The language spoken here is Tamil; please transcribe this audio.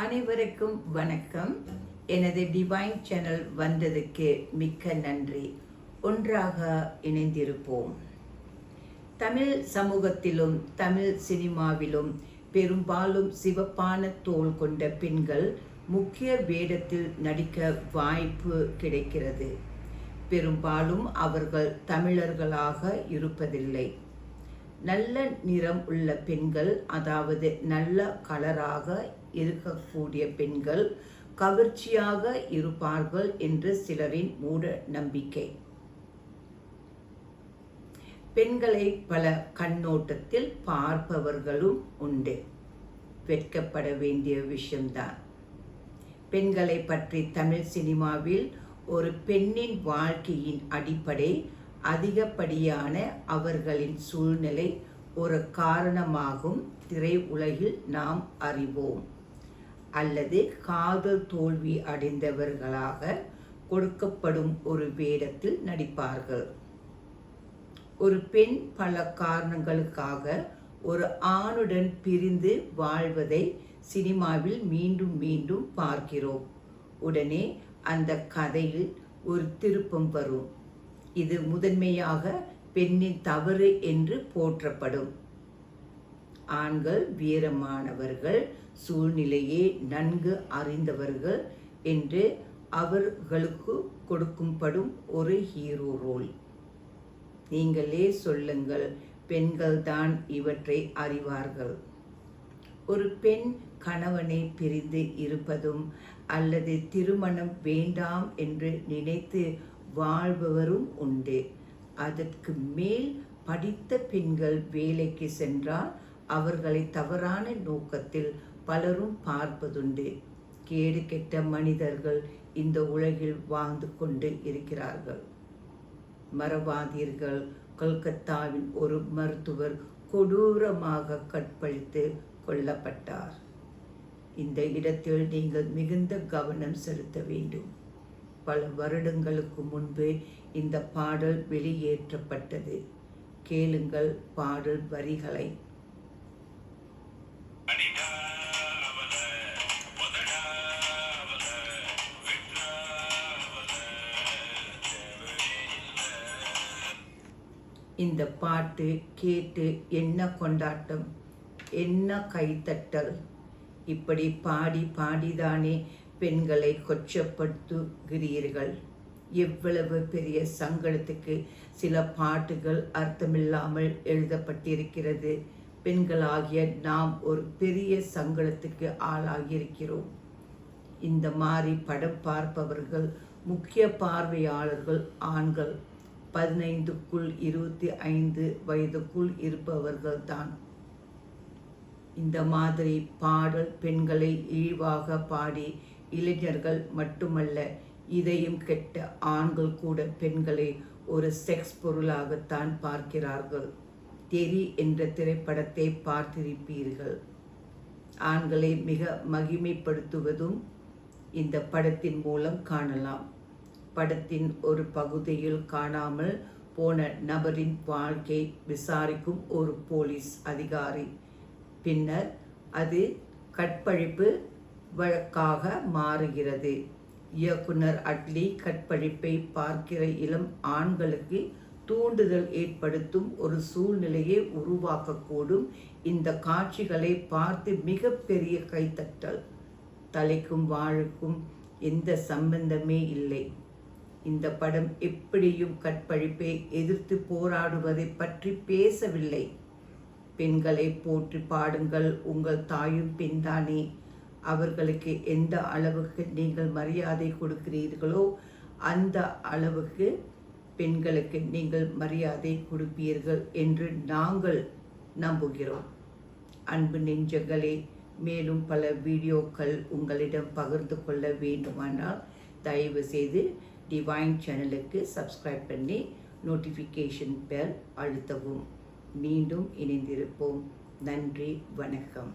அனைவருக்கும் வணக்கம். எனது டிவைன் சேனல் வந்ததுக்கு மிக்க நன்றி. ஒன்றாக இணைந்திருப்போம். தமிழ் சமூகத்திலும் தமிழ் சினிமாவிலும் பெரும்பாலும் சிவப்பான தோல் கொண்ட பெண்கள் முக்கிய வேடத்தில் நடிக்க வாய்ப்பு கிடைக்கிறது. பெரும்பாலும் அவர்கள் தமிழர்களாக இருப்பதில்லை. நல்ல நிறம் உள்ள பெண்கள் அதாவது நல்ல கலராக இருக்கக்கூடிய பெண்கள் கவர்ச்சியாக இருப்பார்கள் என்று சிலரின் மூட நம்பிக்கை. பெண்களை பல கண்ணோட்டத்தில் பார்ப்பவர்களும் உண்டு. வெட்கப்பட வேண்டிய விஷயம்தான். பெண்களை பற்றி தமிழ் சினிமாவில் ஒரு பெண்ணின் வாழ்க்கையின் அடிப்படை அதிகப்படியான அவர்களின் சூழ்நிலை ஒரு காரணமாகும் திரை உலகில் நாம் அறிவோம். அல்லது காதல் தோல்வி அடைந்தவர்களாக கொடுக்கப்படும் ஒரு வேடத்தில் நடிப்பார்கள். ஒரு பெண் பல காரணங்களுக்காக ஒரு ஆணுடன் பிரிந்து வாழ்வதை சினிமாவில் மீண்டும் மீண்டும் பார்க்கிறோம். உடனே அந்த கதையில் ஒரு திருப்பம் வரும். இது முதன்மையாக பெண்ணின் தவறு என்று போற்றப்படும். ஆண்கள் வீரமானவர்கள் சூழ்நிலையை நன்கு அறிந்தவர்கள் என்று அவர்களுக்கு கொடுக்கும்படும் ஒரு ஹீரோ ரோல் நீங்களே சொல்லுங்கள் பெண்கள்தான் இவற்றை அறிவார்கள். ஒரு பெண் கணவனை பிரிந்து இருப்பதும் அல்லது திருமணம் வேண்டாம் என்று நினைத்து வாழ்பவரும் உண்டு. அதற்கு மேல் படித்த பெண்கள் வேலைக்கு சென்றால் அவர்களை தவறான நோக்கத்தில் பலரும் பார்ப்பதுண்டு. கேடு கெட்ட மனிதர்கள் இந்த உலகில் வாழ்ந்து கொண்டு இருக்கிறார்கள். மறவாதீர்கள். கொல்கத்தாவின் ஒரு மருத்துவர் கொடூரமாக கற்பழித்து கொல்லப்பட்டார். இந்த இடத்தில் நீங்கள் மிகுந்த கவனம் செலுத்த வேண்டும். பல வருடங்களுக்கு முன்பு இந்த பாடல் வெளியேற்றப்பட்டது. கேளுங்கள் பாடல் வரிகளை. இந்த பாட்டு கேட்டு என்ன கொண்டாட்டம்? என்ன கைத்தட்டல்? இப்படி பாடி பாடிதானே பெண்களை கொச்சப்படுத்துகிறீர்கள். எவ்வளவு பெரிய சங்கடத்துக்கு சில பாட்டுகள் அர்த்தமில்லாமல் எழுதப்பட்டிருக்கிறது. பெண்களாகிய நாம் ஒரு பெரிய சங்கடத்துக்கு ஆளாகியிருக்கிறோம். இந்த மாதிரி படம் பார்ப்பவர்கள் முக்கிய பார்வையாளர்கள் ஆண்கள். பதினைந்துக்குள் இருபத்தி ஐந்து வயதுக்குள் இருப்பவர்கள் தான் இந்த மாதிரி பாடல் பெண்களை இழிவாக பாடி இளைஞர்கள் மட்டுமல்ல இதையும் கெட்ட ஆண்கள் கூட பெண்களை ஒரு செக்ஸ் பொருளாகத்தான் பார்க்கிறார்கள். தெரி என்ற திரைப்படத்தை பார்த்திருப்பீர்கள். ஆண்களை மிக மகிமைப்படுத்துவதும் இந்த படத்தின் மூலம் காணலாம். படத்தின் ஒரு பகுதியில் காணாமல் போன நபரின் வாழ்க்கை விசாரிக்கும் ஒரு போலீஸ் அதிகாரி. பின்னர் அது கற்பழிப்பு வழக்காக மாறுகிறது. இயக்குனர் அட்லி கற்பழிப்பை பார்க்கிற இளம் ஆண்களுக்கு தூண்டுதல் ஏற்படுத்தும் ஒரு சூழ்நிலையை உருவாக்கக்கூடும். இந்த காட்சிகளை பார்த்து மிகப்பெரிய கைத்தட்டல் தலைக்கும் வாழுக்கும் எந்த சம்பந்தமே இல்லை. இந்த படம் எப்படியும் கற்பழிப்பை எதிர்த்து போராடுவதை பற்றி பேசவில்லை. பெண்களை போற்றி பாடுங்கள் உங்கள் தாயும் பெண்தானே. அவர்களுக்கு எந்த அளவுக்கு நீங்கள் மரியாதை கொடுக்கிறீர்களோ அந்த அளவுக்கு பெண்களுக்கு நீங்கள் மரியாதை கொடுப்பீர்கள் என்று நாங்கள் நம்புகிறோம். அன்பு நெஞ்சங்களே மேலும் பல வீடியோக்கள் உங்களிடம் பகிர்ந்து கொள்ள வேண்டுமானால் தயவு செய்து டிவைன் சேனலுக்கு சப்ஸ்கிரைப் பண்ணி நோட்டிஃபிகேஷன் பெல் அழுத்தவும். மீண்டும் இணைந்திருப்போம். நன்றி வணக்கம்.